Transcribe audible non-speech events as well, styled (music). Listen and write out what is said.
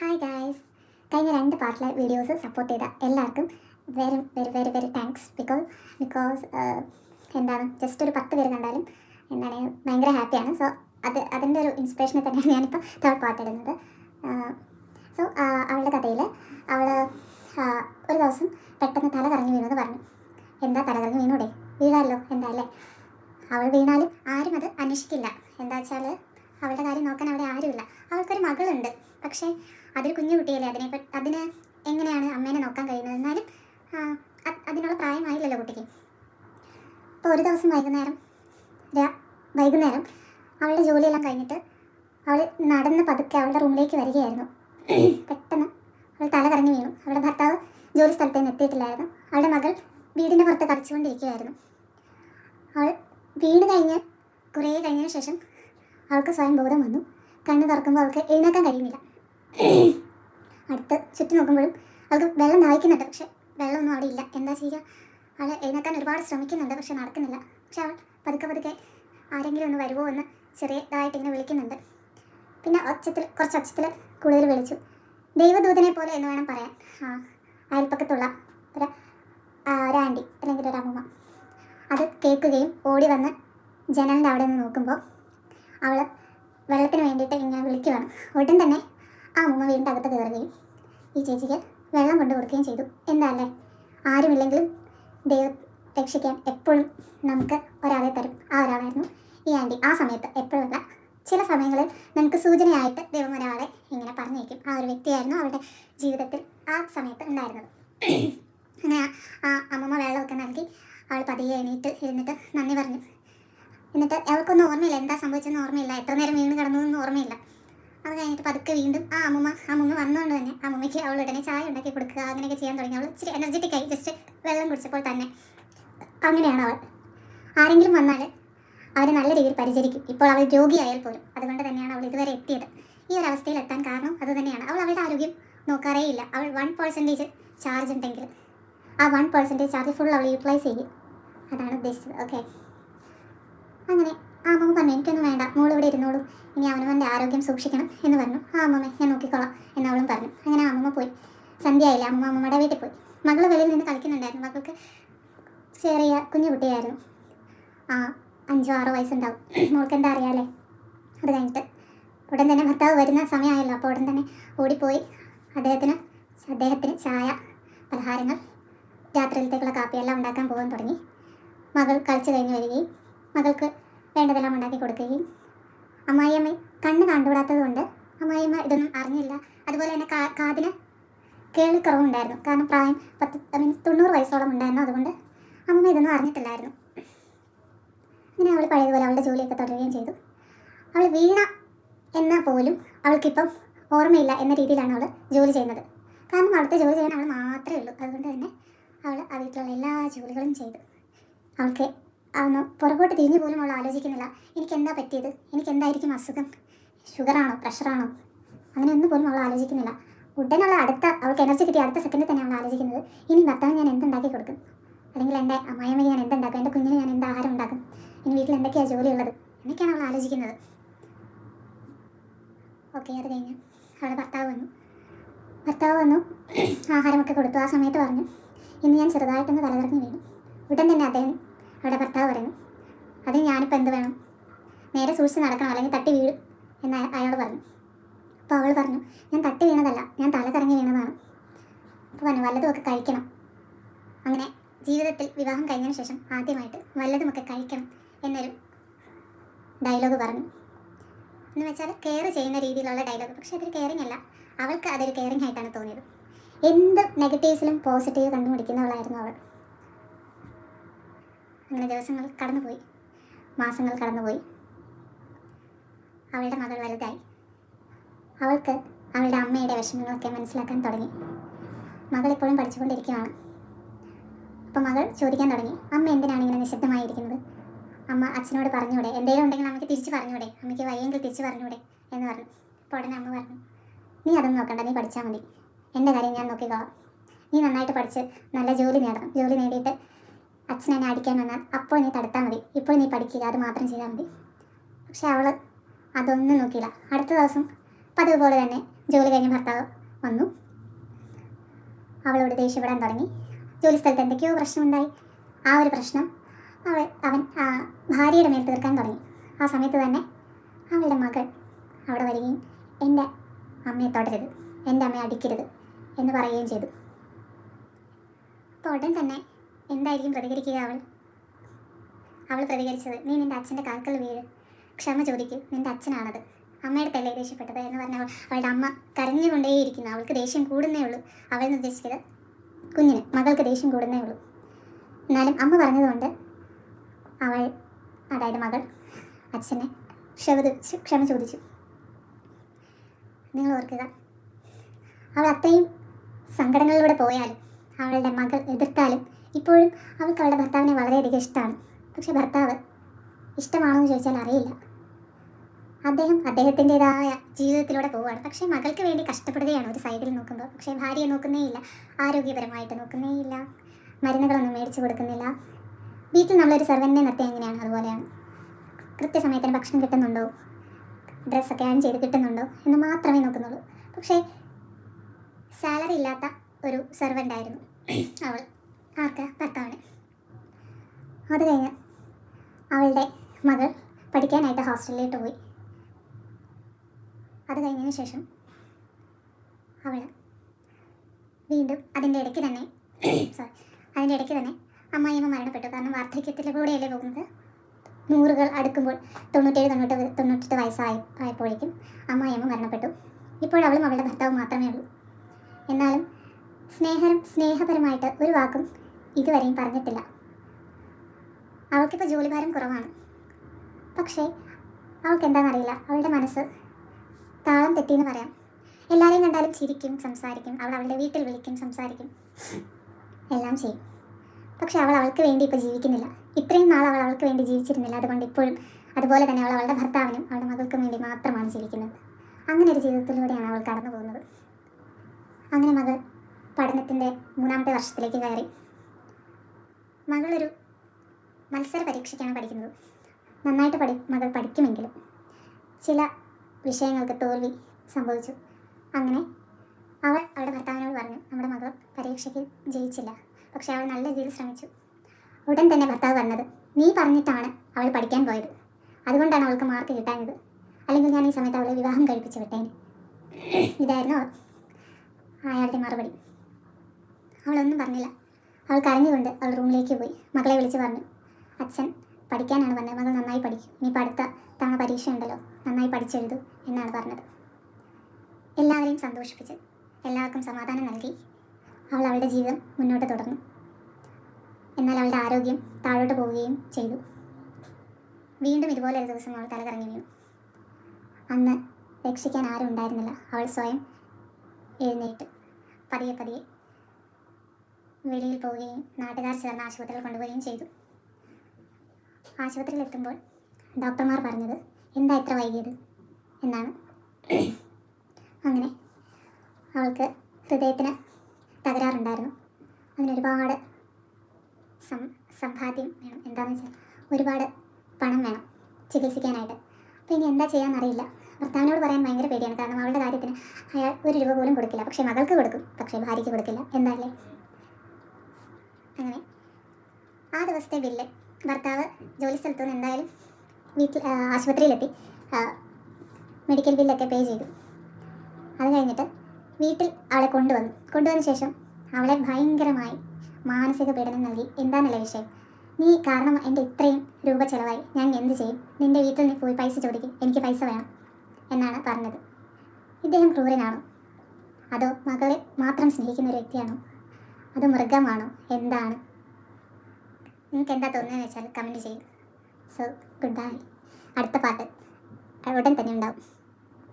Hi guys കഴിഞ്ഞ രണ്ട് പാർട്ടിലെ videos support ചെയ്ത എല്ലാവർക്കും very very very very thanks because because എന്താണ് ജസ്റ്റ് ഒരു പത്ത് പേര് കണ്ടാലും എന്താണ് ഭയങ്കര ഹാപ്പിയാണ് സോ അത് അതിന്റെ ഒരു ഇൻസ്പിറേഷനെ തന്നെയാണ് ഞാനിപ്പോൾ തേർഡ് പാർട്ട് ഇടുന്നത്. സോ അവളുടെ കഥയിൽ അവൾ ഒരു ദിവസം പെട്ടെന്ന് തല കറങ്ങി വീണെന്ന് പറഞ്ഞു. എന്താ തല കറങ്ങി വീണൂടെ? വീഴാമല്ലോ എന്താ അല്ലേ? അവൾ വീണാലും ആരും അത് അന്വേഷിക്കില്ല. എന്താ വെച്ചാൽ അവളുടെ കാര്യം നോക്കാൻ അവിടെ ആരുമില്ല. അവൾക്കൊരു മകളുണ്ട്. പക്ഷേ അതൊരു കുഞ്ഞു കുട്ടിയല്ലേ? അതിനെ അതിന് എങ്ങനെയാണ് അമ്മേനെ നോക്കാൻ കഴിയുന്നത്? എന്നാലും അതിനുള്ള പ്രായമായില്ലല്ലോ കുട്ടിക്ക്. അപ്പോൾ ഒരു ദിവസം വൈകുന്നേരം വൈകുന്നേരം അവളുടെ ജോലിയെല്ലാം കഴിഞ്ഞിട്ട് അവൾ നടന്ന് പതുക്കെ അവളുടെ റൂമിലേക്ക് വരികയായിരുന്നു. പെട്ടെന്ന് അവൾ തല കറങ്ങി വീണു. അവളുടെ ഭർത്താവ് ജോലി സ്ഥലത്ത് നിന്ന് എത്തിയിട്ടില്ലായിരുന്നു. അവളുടെ മകൾ വീടിന്റെ പുറത്ത് കളിച്ചുകൊണ്ടിരിക്കുകയായിരുന്നു അവൾ വീണ് കഴിഞ്ഞ് കുറേ കഴിഞ്ഞതിന് ശേഷം അവൾക്ക് സ്വയം ബോധം വന്നു. കണ്ണ് തുറക്കുമ്പോൾ അവൾക്ക് എഴുന്നേക്കാൻ കഴിയുന്നില്ല. അടുത്ത് ചുറ്റി നോക്കുമ്പോഴും അവൾക്ക് വെള്ളം ദാഹിക്കുന്നുണ്ട്. പക്ഷെ വെള്ളമൊന്നും അവിടെ ഇല്ല. എന്താ ചെയ്യുക അവൾ എഴുന്നേക്കാൻ ഒരുപാട് ശ്രമിക്കുന്നുണ്ട് പക്ഷെ നടക്കുന്നില്ല. പക്ഷെ അവൾ പതുക്കെ പതുക്കെ ആരെങ്കിലും ഒന്ന് വരുമോ എന്ന് ചെറിയതായിട്ട് ഇങ്ങനെ വിളിക്കുന്നുണ്ട്. പിന്നെ ഒച്ചത്തിൽ കുറച്ച് ഒച്ചത്തിൽ കൂടുതൽ വിളിച്ചു. ദൈവദൂതനെ പോലെ എന്ന് വേണം പറയാൻ. ആ അയൽപ്പക്കത്തുള്ള ഒരു ഒരു ആന്റി അല്ലെങ്കിൽ ഒരു അമ്മ അത് കേൾക്കുകയും ഓടി വന്ന് ജനലിന്റെ അവിടെ നിന്ന് നോക്കുമ്പോൾ അവൾ വെള്ളത്തിന് വേണ്ടിയിട്ട് ഇങ്ങനെ വിളിക്കുവാണ്. ഉടൻ തന്നെ ആ അമ്മ വീടിന്റെ അകത്ത് കയറുകയും ഈ ചേച്ചിക്ക് വെള്ളം കൊണ്ടു കൊടുക്കുകയും ചെയ്തു. എന്താ ആരുമില്ലെങ്കിലും ദൈവം രക്ഷിക്കാൻ എപ്പോഴും നമുക്ക് ഒരാളെ തരും. ആ ഒരാളായിരുന്നു ഈ ആന്റി. ആ സമയത്ത് എപ്പോഴുമല്ല ചില സമയങ്ങളിൽ നമുക്ക് സൂചനയായിട്ട് ദൈവം ഒരാളെ ഇങ്ങനെ പറഞ്ഞേക്കും. ആ ഒരു വ്യക്തിയായിരുന്നു അവരുടെ ജീവിതത്തിൽ ആ സമയത്ത് ഉണ്ടായിരുന്നത്. അങ്ങനെ ആ- അമ്മമ്മ വെള്ളമൊക്കെ നൽകി അവൾ പതിയെ എണീറ്റ് ഇരുന്നിട്ട് നന്ദി പറഞ്ഞു. എന്നിട്ട് അവൾക്കൊന്നും ഓർമ്മയില്ല. എന്താ സംഭവിച്ചെന്ന് ഓർമ്മയില്ല. എത്ര നേരം വീണ് കിടന്നു എന്ന് ഓർമ്മയില്ല. അത് കഴിഞ്ഞിട്ട് പതുക്കെ വീണ്ടും ആ അമ്മൂമ്മ അമ്മൂമ്മ വന്നുകൊണ്ട് തന്നെ അമ്മൂമ്മയ്ക്ക് അവൾ ഉടനെ ചായ ഉണ്ടാക്കി കൊടുക്കുക അങ്ങനെയൊക്കെ ചെയ്യാൻ തുടങ്ങി. അവൾ ഇച്ചിരി എനർജറ്റിക് ആയി ജസ്റ്റ് വെള്ളം കുടിച്ചപ്പോൾ തന്നെ. അങ്ങനെയാണ് അവൾ. ആരെങ്കിലും വന്നാൽ അവരെ നല്ല രീതിയിൽ പരിചരിക്കും. ഇപ്പോൾ അവൾ രോഗിയായാൽ പോലും. അതുകൊണ്ട് തന്നെയാണ് അവൾ ഇതുവരെ എത്തിയത്. ഈ ഒരു അവസ്ഥയിൽ എത്താൻ കാരണം അത് തന്നെയാണ്. അവൾ അവളുടെ ആരോഗ്യം നോക്കാറേ ഇല്ല. അവൾ വൺ പെർസെന്റേജ് ചാർജ് ഉണ്ടെങ്കിൽ ആ വൺ പെർസെന്റേജ് ചാർജ് ഫുൾ അവൾ യൂട്ടിലൈസ് ചെയ്യും. അതാണ് ഉദ്ദേശിച്ചത്. ഓക്കെ അങ്ങനെ ആ അമ്മ പറഞ്ഞു എനിക്കൊന്നും വേണ്ട. മോൾ ഇവിടെ ഇരുന്നോളൂ. ഇനി അവനവന്റെ ആരോഗ്യം സൂക്ഷിക്കണം. എന്ന് പറഞ്ഞു. ആ അമ്മമ്മ ഞാൻ നോക്കിക്കോളാം. എന്നവളും പറഞ്ഞു. അങ്ങനെ അമ്മമ്മ പോയി. സന്ധ്യയായില്ല അമ്മ അമ്മമ്മയുടെ വീട്ടിൽ പോയി. മകൾ വെളിയിൽ നിന്ന് കളിക്കുന്നുണ്ടായിരുന്നു. മകൾക്ക് ചെറിയ കുഞ്ഞു കുട്ടിയായിരുന്നു. ആ അഞ്ചോ ആറോ വയസ്സുണ്ടാവും. മോൾക്ക് എന്താ അറിയാലേ? അത് കഴിഞ്ഞിട്ട് ഉടൻ തന്നെ ഭർത്താവ് വരുന്ന സമയമായല്ലോ. അപ്പോൾ ഉടൻ തന്നെ ഓടിപ്പോയി. അദ്ദേഹത്തിന് അദ്ദേഹത്തിന് ചായ പലഹാരങ്ങൾ രാത്രിയിലത്തേക്കുള്ള കാപ്പിയെല്ലാം ഉണ്ടാക്കാൻ പോകാൻ തുടങ്ങി. മകൾ കളിച്ചു കഴിഞ്ഞ് വരികയും മകൾക്ക് വേണ്ടതെല്ലാം ഉണ്ടാക്കി കൊടുക്കുകയും അമ്മായിയമ്മ കണ്ണ് കണ്ടുകൂടാത്തത് കൊണ്ട് അമ്മായിയമ്മ ഇതൊന്നും അറിഞ്ഞില്ല. അതുപോലെ തന്നെ കാ കാതിന് കേൾക്കുറവുണ്ടായിരുന്നു കാരണം പ്രായം പത്ത് ഐ മീൻസ് തൊണ്ണൂറ് വയസ്സോളം ഉണ്ടായിരുന്നു. അതുകൊണ്ട് അമ്മ ഇതൊന്നും അറിഞ്ഞിട്ടില്ലായിരുന്നു. അങ്ങനെ അവൾ പഴയതുപോലെ അവളുടെ ജോലിയൊക്കെ തുടരുകയും ചെയ്തു. അവൾ വീണ എന്നാൽ പോലും അവൾക്കിപ്പം ഓർമ്മയില്ല എന്ന രീതിയിലാണ് അവൾ ജോലി ചെയ്യുന്നത്. കാരണം അവിടുത്തെ ജോലി ചെയ്യാൻ അവൾ മാത്രമേ ഉള്ളൂ. അതുകൊണ്ട് തന്നെ അവൾ ആ വീട്ടിലുള്ള എല്ലാ ജോലികളും ചെയ്തു. അവൾക്ക് അന്ന് പുറകോട്ട് തിരിഞ്ഞു പോലും അവൾ ആലോചിക്കുന്നില്ല. എനിക്ക് എന്താ പറ്റിയത്? എനിക്ക് എന്തായിരിക്കും അസുഖം? ഷുഗറാണോ? പ്രഷറാണോ? അങ്ങനെയൊന്നും പോലും അവൾ ആലോചിക്കുന്നില്ല. ഉടനുള്ള അടുത്ത അവൾക്ക് എനർജി കിട്ടിയ അടുത്ത സെക്കൻഡിൽ തന്നെ അവൾ ആലോചിക്കുന്നത് ഇനി ഭർത്താവ് ഞാൻ എന്തുണ്ടാക്കി കൊടുക്കും? അല്ലെങ്കിൽ എന്റെ അമ്മായിയമ്മയ്ക്ക് ഞാൻ എന്തുണ്ടാക്കും? എന്റെ കുഞ്ഞിന് ഞാൻ എന്ത് ആഹാരം ഉണ്ടാക്കും? ഇനി വീട്ടിൽ എന്തൊക്കെയാണ് ജോലി ഉള്ളത് എന്നൊക്കെയാണ് അവൾ ആലോചിക്കുന്നത്. ഓക്കെ അത് കഴിഞ്ഞ്. അവളുടെ ഭർത്താവ് വന്നു. ഭർത്താവ് വന്നു ആഹാരമൊക്കെ കൊടുത്തു. ആ സമയത്ത് പറഞ്ഞു ഇന്ന് ഞാൻ ചെറുതായിട്ടൊന്ന് തലകറങ്ങി വീണു. ഉടൻ തന്നെ അദ്ദേഹം അവളുടെ ഭർത്താവ് പറയുന്നു. അതിന് ഞാനിപ്പോൾ എന്ത് വേണം? നേരെ സൂക്ഷിച്ച് നടക്കണം അല്ലെങ്കിൽ തട്ടി വീഴും എന്ന് അയാൾ പറഞ്ഞു. അപ്പോൾ അവൾ പറഞ്ഞു ഞാൻ തട്ടി വീണതല്ല ഞാൻ തല കറങ്ങി വീണതാണ്. അപ്പോൾ പറഞ്ഞു വല്ലതുമൊക്കെ കഴിക്കണം. അങ്ങനെ ജീവിതത്തിൽ വിവാഹം കഴിഞ്ഞതിന് ശേഷം ആദ്യമായിട്ട് വല്ലതുമൊക്കെ കഴിക്കണം എന്നൊരു ഡയലോഗ് പറഞ്ഞു. എന്ന് വെച്ചാൽ കെയർ ചെയ്യുന്ന രീതിയിലുള്ള ഡയലോഗ്. പക്ഷെ അതൊരു കെയറിങ് അല്ല. അവൾക്ക് അതൊരു കെയറിങ് ആയിട്ടാണ് തോന്നിയത്. എന്ത് നെഗറ്റീവ്സിലും പോസിറ്റീവ് കണ്ടുപിടിക്കുന്നവളായിരുന്നു അവൾ. അങ്ങനെ ദിവസങ്ങൾ കടന്നുപോയി. മാസങ്ങൾ കടന്നുപോയി. അവളുടെ മകൾ വലുതായി. അവൾക്ക് അവളുടെ അമ്മയുടെ വിഷമങ്ങളൊക്കെ മനസ്സിലാക്കാൻ തുടങ്ങി. മകൾ ഇപ്പോഴും പഠിച്ചുകൊണ്ടിരിക്കുകയാണ് അപ്പോൾ മകൾ ചോദിക്കാൻ തുടങ്ങി അമ്മ എന്തിനാണ് ഇങ്ങനെ നിശബ്ദമായിരിക്കുന്നത്? അമ്മ അച്ഛനോട് പറഞ്ഞൂടെ? എന്തെങ്കിലും ഉണ്ടെങ്കിൽ അമ്മയ്ക്ക് തിരിച്ച് പറഞ്ഞൂടെ? അമ്മയ്ക്ക് വയ്യെങ്കിൽ തിരിച്ച് പറഞ്ഞൂടെ? എന്ന് പറഞ്ഞു. അപ്പോൾ ഉടനെ അമ്മ പറഞ്ഞു നീ അതൊന്നും നോക്കണ്ട നീ പഠിച്ചാൽ മതി. എന്റെ കാര്യം ഞാൻ നോക്കിക്കോളാം. നീ നന്നായിട്ട് പഠിച്ച് നല്ല ജോലി നേടണം. ജോലി നേടിയിട്ട് അച്ഛൻ എന്നെ അടിക്കാൻ വന്നാൽ അപ്പോൾ നീ തടുത്താൽ മതി. ഇപ്പോൾ നീ പഠിക്കുക അത് മാത്രം ചെയ്താൽ മതി. പക്ഷെ അവൾ അതൊന്നും നോക്കിയില്ല. അടുത്ത ദിവസം പതിവ് പോലെ തന്നെ ജോലി കഴിഞ്ഞ് ഭർത്താവ് വന്നു. അവളോട് ദേഷ്യപ്പെടാൻ തുടങ്ങി. ജോലി സ്ഥലത്ത് എന്തൊക്കെയോ പ്രശ്നമുണ്ടായി. ആ ഒരു പ്രശ്നം അവൾ അവൻ ഭാര്യയുടെ മേൽ തീർക്കാൻ തുടങ്ങി. ആ സമയത്ത് തന്നെ അവളുടെ മകൾ അവിടെ വരികയും എന്റെ അമ്മയെ തൊടരുത്. എന്റെ അമ്മയെ അടിക്കരുത് എന്ന് പറയുകയും ചെയ്തു. അപ്പോൾ ഉടൻ തന്നെ എന്തായിരിക്കും പ്രതികരിക്കുക അവൾ? അവൾ പ്രതികരിച്ചത് നീ നിന്റെ അച്ഛന്റെ കാൽക്കൽ വീഴ്. ക്ഷമ ചോദിക്കൂ നിന്റെ അച്ഛനാണത്. അമ്മയുടെ തല്ലേ ദേഷ്യപ്പെട്ടത് എന്ന് പറഞ്ഞ അവളുടെ അമ്മ കരഞ്ഞുകൊണ്ടേയിരിക്കുന്നു. അവൾക്ക് ദേഷ്യം കൂടുന്നേ ഉള്ളൂ. അവൾ നിർദ്ദേശിച്ചത് കുഞ്ഞിന് മകൾക്ക് ദേഷ്യം കൂടുന്നേ ഉള്ളൂ. എന്നാലും അമ്മ പറഞ്ഞതുകൊണ്ട് അവൾ അതായത് മകൾ അച്ഛനെ ക്ഷമ ക്ഷമ ചോദിച്ചു. നിങ്ങൾ ഓർക്കുക അവൾ അത്രയും സങ്കടങ്ങളിലൂടെ പോയാലും അവളുടെ മകൾ എതിർത്താലും ഇപ്പോഴും അവൾക്ക് അവളുടെ ഭർത്താവിനെ വളരെയധികം ഇഷ്ടമാണ്. പക്ഷെ ഭർത്താവ് ഇഷ്ടമാണോ എന്ന് ചോദിച്ചാൽ അറിയില്ല. അദ്ദേഹം അദ്ദേഹത്തിന്റെതായ ജീവിതത്തിലൂടെ പോവുകയാണ്. പക്ഷേ മകൾക്ക് വേണ്ടി കഷ്ടപ്പെടുകയാണ് ഒരു സൈഡിൽ നോക്കുമ്പോൾ. പക്ഷേ ഭാര്യയെ നോക്കുന്നേയില്ല ആരോഗ്യപരമായിട്ട് നോക്കുന്നേയില്ല മരുന്നുകളൊന്നും മേടിച്ചു കൊടുക്കുന്നില്ല. വീട്ടിൽ നമ്മളൊരു സെർവന്റിനെ നിർത്തി എങ്ങനെയാണ്? അതുപോലെയാണ്. കൃത്യസമയത്തിന് ഭക്ഷണം കിട്ടുന്നുണ്ടോ? ഡ്രസ്സൊക്കെ ആൻ ചെയ്ത് കിട്ടുന്നുണ്ടോ? എന്ന് മാത്രമേ നോക്കുന്നുള്ളൂ. പക്ഷേ സാലറി ഇല്ലാത്ത ഒരു സെർവന്റായിരുന്നു അവൾ. ആർക്ക്? ഭർത്താവിന്. അത് കഴിഞ്ഞ് അവളുടെ മകൾ പഠിക്കാനായിട്ട് ഹോസ്റ്റലിലോട്ട് പോയി. അത് കഴിഞ്ഞതിന് ശേഷം അവൾ വീണ്ടും അതിന്റെ ഇടയ്ക്ക് തന്നെ (coughs) സോറി അതിന്റെ ഇടയ്ക്ക് തന്നെ അമ്മായിയമ്മ മരണപ്പെട്ടു. കാരണം വാർദ്ധക്യത്തിലൂടെയല്ലേ പോകുന്നത്? നൂറുകൾ അടുക്കുമ്പോൾ തൊണ്ണൂറ്റേഴ് തൊണ്ണൂറ്റ് തൊണ്ണൂറ്റെട്ട് വയസ്സായി ആയപ്പോഴേക്കും അമ്മായിയമ്മ മരണപ്പെട്ടു. ഇപ്പോഴവളും അവളുടെ ഭർത്താവ് മാത്രമേ ഉള്ളൂ. എന്നാലും സ്നേഹം സ്നേഹപരമായിട്ട് ഒരു വാക്കും ഇതുവരെയും പറഞ്ഞിട്ടില്ല. അവൾക്കിപ്പോൾ ജോലിഭാരം കുറവാണ്. പക്ഷേ അവൾക്ക് എന്താണെന്നറിയില്ല അവളുടെ മനസ്സ് താളം തെറ്റിയെന്ന് പറയാം. എല്ലാവരെയും കണ്ടാലും ചിരിക്കും സംസാരിക്കും. അവൾ അവളുടെ വീട്ടിൽ വിളിക്കും സംസാരിക്കും. എല്ലാം ചെയ്യും. പക്ഷെ അവൾ അവൾക്ക് വേണ്ടി ഇപ്പോൾ ജീവിക്കുന്നില്ല. ഇത്രയും നാൾ അവൾ അവൾക്ക് വേണ്ടി ജീവിച്ചിരുന്നില്ല. അതുകൊണ്ട് ഇപ്പോഴും അതുപോലെ തന്നെ അവൾ അവളുടെ ഭർത്താവിനും അവളുടെ മകൾക്കും വേണ്ടി മാത്രമാണ് ജീവിക്കുന്നത്. അങ്ങനെ ഒരു ജീവിതത്തിലൂടെയാണ് അവൾ കടന്നു പോകുന്നത് അങ്ങനെ മകൾ പഠനത്തിന്റെ മൂന്നാമത്തെ വർഷത്തിലേക്ക് കയറി. മകളൊരു മത്സര പരീക്ഷയ്ക്കാണ് പഠിക്കുന്നത്. നന്നായിട്ട് പഠി മകൾ പഠിക്കുമെങ്കിലും ചില വിഷയങ്ങൾക്ക് തോൽവി സംഭവിച്ചു. അങ്ങനെ അവൾ അവളുടെ ഭർത്താവിനോട് പറഞ്ഞു നമ്മുടെ മകൾ പരീക്ഷയ്ക്ക് ജയിച്ചില്ല. പക്ഷേ അവൾ നല്ല രീതിയിൽ ശ്രമിച്ചു. ഉടൻ തന്നെ ഭർത്താവ് പറഞ്ഞത് നീ പറഞ്ഞിട്ടാണ് അവൾ പഠിക്കാൻ പോയത്. അതുകൊണ്ടാണ് അവൾക്ക് മാർക്ക് കിട്ടാഞ്ഞത്. അല്ലെങ്കിൽ ഞാൻ ഈ സമയത്ത് അവളെ വിവാഹം കഴിപ്പിച്ച് വിട്ടേന്. ഇതായിരുന്നു അയാളുടെ മറുപടി. അവളൊന്നും പറഞ്ഞില്ല. അവൾ കരഞ്ഞുകൊണ്ട് അവൾ റൂമിലേക്ക് പോയി. മകളെ വിളിച്ച് പറഞ്ഞു അച്ഛൻ പഠിക്കാനാണ് പറഞ്ഞത് മകൾ നന്നായി പഠിക്കും. ഇനിയിപ്പോൾ അടുത്ത തവണ പരീക്ഷ ഉണ്ടല്ലോ. നന്നായി പഠിച്ചെഴുതൂ എന്നാണ് പറഞ്ഞത്. എല്ലാവരെയും സന്തോഷിപ്പിച്ച് എല്ലാവർക്കും സമാധാനം നൽകി അവൾ അവളുടെ ജീവിതം മുന്നോട്ട് തുടർന്നു. എന്നാൽ അവളുടെ ആരോഗ്യം താഴോട്ട് പോവുകയും ചെയ്തു. വീണ്ടും ഇതുപോലെ ഒരു ദിവസം അവൾ തലകറങ്ങി വീണു. അന്ന് രക്ഷിക്കാൻ ആരും ഉണ്ടായിരുന്നില്ല. അവൾ സ്വയം എഴുന്നേറ്റ്. പതിയെ പതിയെ വെളിയിൽ പോവുകയും നാട്ടുകാർ ചേർന്ന് ആശുപത്രിയിൽ കൊണ്ടുപോവുകയും ചെയ്തു. ആശുപത്രിയിൽ എത്തുമ്പോൾ ഡോക്ടർമാർ പറഞ്ഞത് എന്താ ഇത്ര വൈകിയത്? എന്നാണ്. അങ്ങനെ അവൾക്ക് ഹൃദയത്തിന് തകരാറുണ്ടായിരുന്നു. അതിനൊരുപാട് സം സമ്പാദ്യം വേണം. എന്താണെന്ന് വെച്ചാൽ ഒരുപാട് പണം വേണം ചികിത്സിക്കാനായിട്ട്. അപ്പോൾ ഇനി എന്താ ചെയ്യാമെന്നറിയില്ല ഭർത്താവിനോട് പറയാൻ ഭയങ്കര പേടിയാണ്. കാരണം അവളുടെ കാര്യത്തിന് അയാൾ ഒരു രൂപ പോലും കൊടുക്കില്ല. പക്ഷേ മകൾക്ക് കൊടുക്കും. പക്ഷേ ഭാര്യയ്ക്ക് കൊടുക്കില്ല. എന്താല്ലേ അങ്ങനെ ആ ദിവസത്തെ ബില്ല് ഭർത്താവ് ജോലി സ്ഥലത്തു നിന്ന് എന്തായാലും വീട്ടിൽ ആശുപത്രിയിലെത്തി മെഡിക്കൽ ബില്ലൊക്കെ പേ ചെയ്തു. അത് കഴിഞ്ഞിട്ട് വീട്ടിൽ അവളെ കൊണ്ടുവന്നു. കൊണ്ടുവന്ന ശേഷം അവളെ ഭയങ്കരമായി മാനസിക പീഡനം നൽകി. എന്താണല്ലേ വിഷയം? നീ കാരണം എന്റെ ഇത്രയും രൂപ ചിലവായി. ഞാൻ എന്ത് ചെയ്യും? നിന്റെ വീട്ടിൽ നീ പോയി പൈസ ചോദിക്കും. എനിക്ക് പൈസ വേണം എന്നാണ് പറഞ്ഞത്. ഇദ്ദേഹം ക്രൂരനാണോ? അതോ മകളെ മാത്രം സ്നേഹിക്കുന്ന ഒരു വ്യക്തിയാണോ? അതോ മൃഗമാണോ? എന്താണ്? നിങ്ങൾക്ക് എന്താ തോന്നുന്നതെന്ന് വെച്ചാൽ കമന്റ് ചെയ്യും. സോ ഗുഡ് ബൈ അടുത്ത പാട്ട് ഉടൻ തന്നെ ഉണ്ടാവും.